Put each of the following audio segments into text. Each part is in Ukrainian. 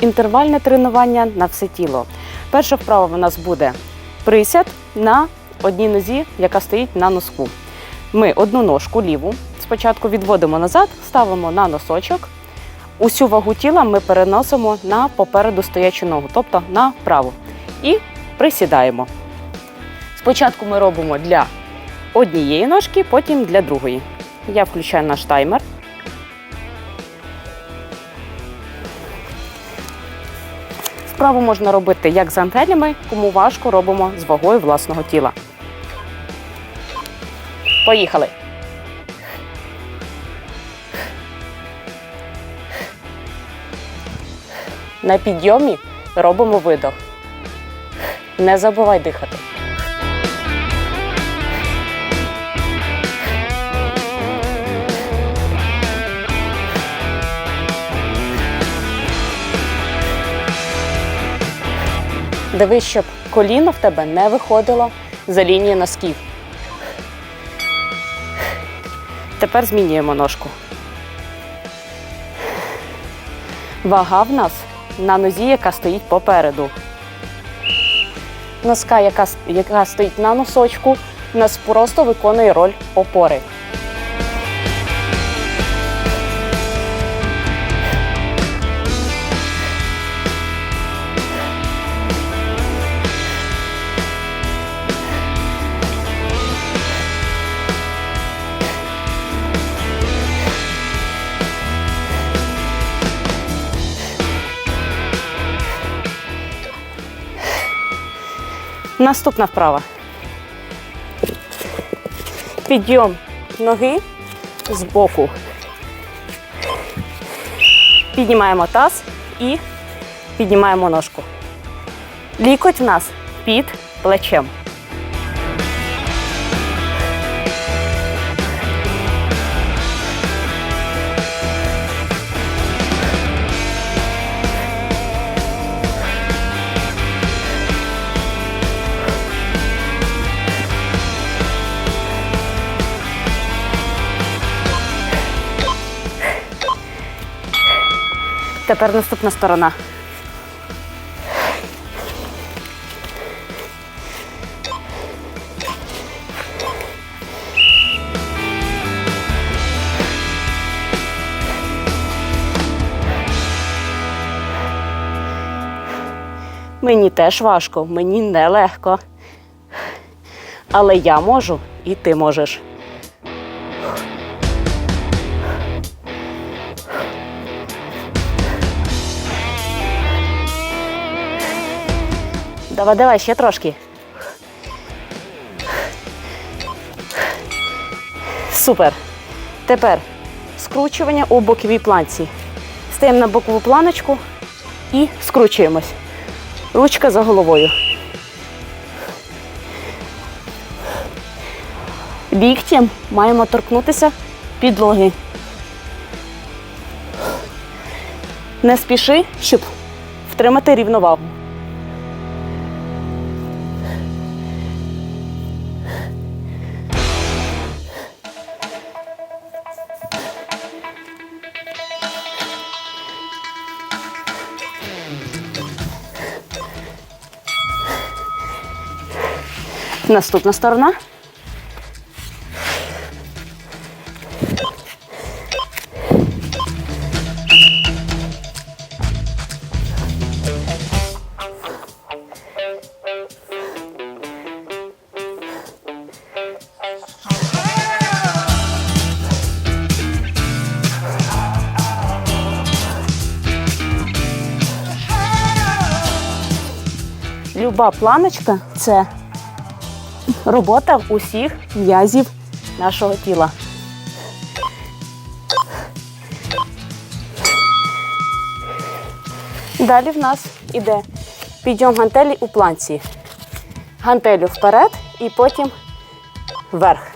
інтервальне тренування на все тіло. Перша вправа у нас буде присяд на одній нозі, яка стоїть на носку. Ми одну ножку ліву спочатку відводимо назад, ставимо на носочок. Усю вагу тіла ми переносимо на попереду стоячу ногу, тобто на праву. І присідаємо. Спочатку ми робимо для однієї ножки, потім для другої. Я включаю наш таймер. Вправу можна робити як з гантелями, кому важко робимо з вагою власного тіла. Поїхали! На підйомі робимо видох. Не забувай дихати. Дивись, щоб коліно в тебе не виходило за лінію носків. Тепер змінюємо ножку. Вага в нас на нозі, яка стоїть попереду. Носка, яка, яка стоїть на носочку, у нас просто виконує роль опори. Наступна вправа. Підйом ноги з боку. Піднімаємо таз і піднімаємо ножку. Лікоть в нас під плечем. Тепер наступна сторона. Мені теж важко, мені нелегко. Але я можу і ти можеш. Давай, давай, ще трошки. Супер. Тепер скручування у боковій планці. Стаємо на бокову планочку і скручуємось. Ручка за головою. Ліктем маємо торкнутися підлоги. Не спіши, щоб втримати рівновагу. Наступна сторона. Люба планочка це робота усіх м'язів нашого тіла. Далі в нас іде підйом гантелі у планці. Гантелю вперед і потім вверх.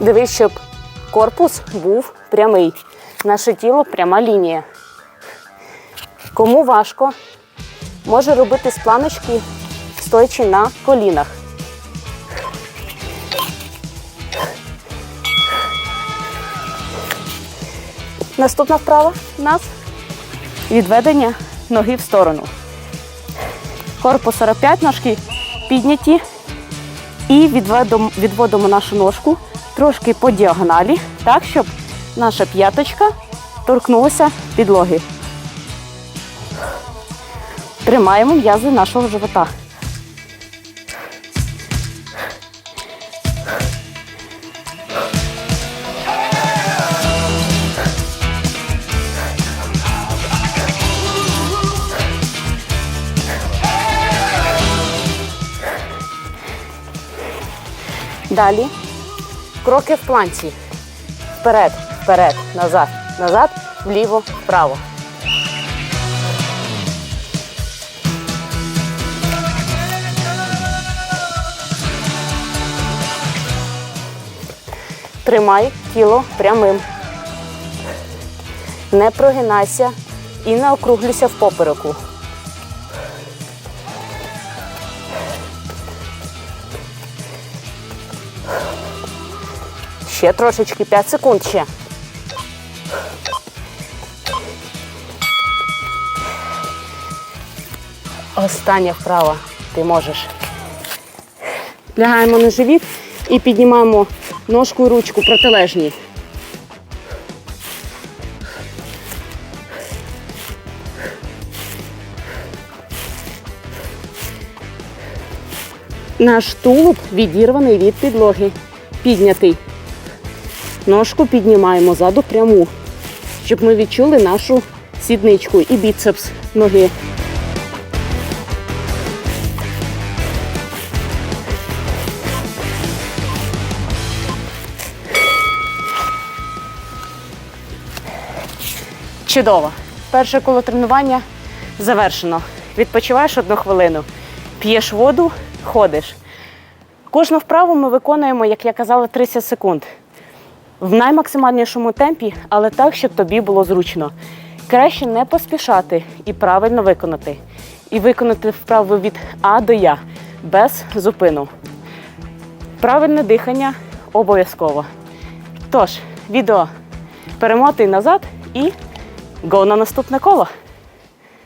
Дивись, щоб корпус був прямий. Наше тіло пряма лінія. Кому важко, може робити з планочки, стоячи на колінах. Наступна вправа у нас відведення ноги в сторону. Корпус 45 ножки підняті. І відведемо, відводимо нашу ножку трошки по діагоналі, так, щоб наша п'яточка торкнулася підлоги. Тримаємо м'язи нашого живота. Далі кроки в планці. Вперед, вперед, назад, назад, вліво, вправо. Тримай тіло прямим. Не прогинайся і не округлюйся в попереку. Ще трошечки, 5 секунд ще. Остання вправа. Ти можеш. Лягаємо на живіт і піднімаємо ножку і ручку протилежні. Наш тулуб відірваний від підлоги. Піднятий. Ножку піднімаємо ззаду пряму, щоб ми відчули нашу сідничку і біцепс ноги. Чудово. Перше коло тренування завершено. Відпочиваєш одну хвилину, п'єш воду, ходиш. Кожну вправу ми виконуємо, як я казала, 30 секунд. В наймаксимальнішому темпі, але так, щоб тобі було зручно. Краще не поспішати і правильно виконати. І виконати вправи від А до Я без зупину. Правильне дихання обов'язково. Тож, відео перемотуй назад і го на наступне коло.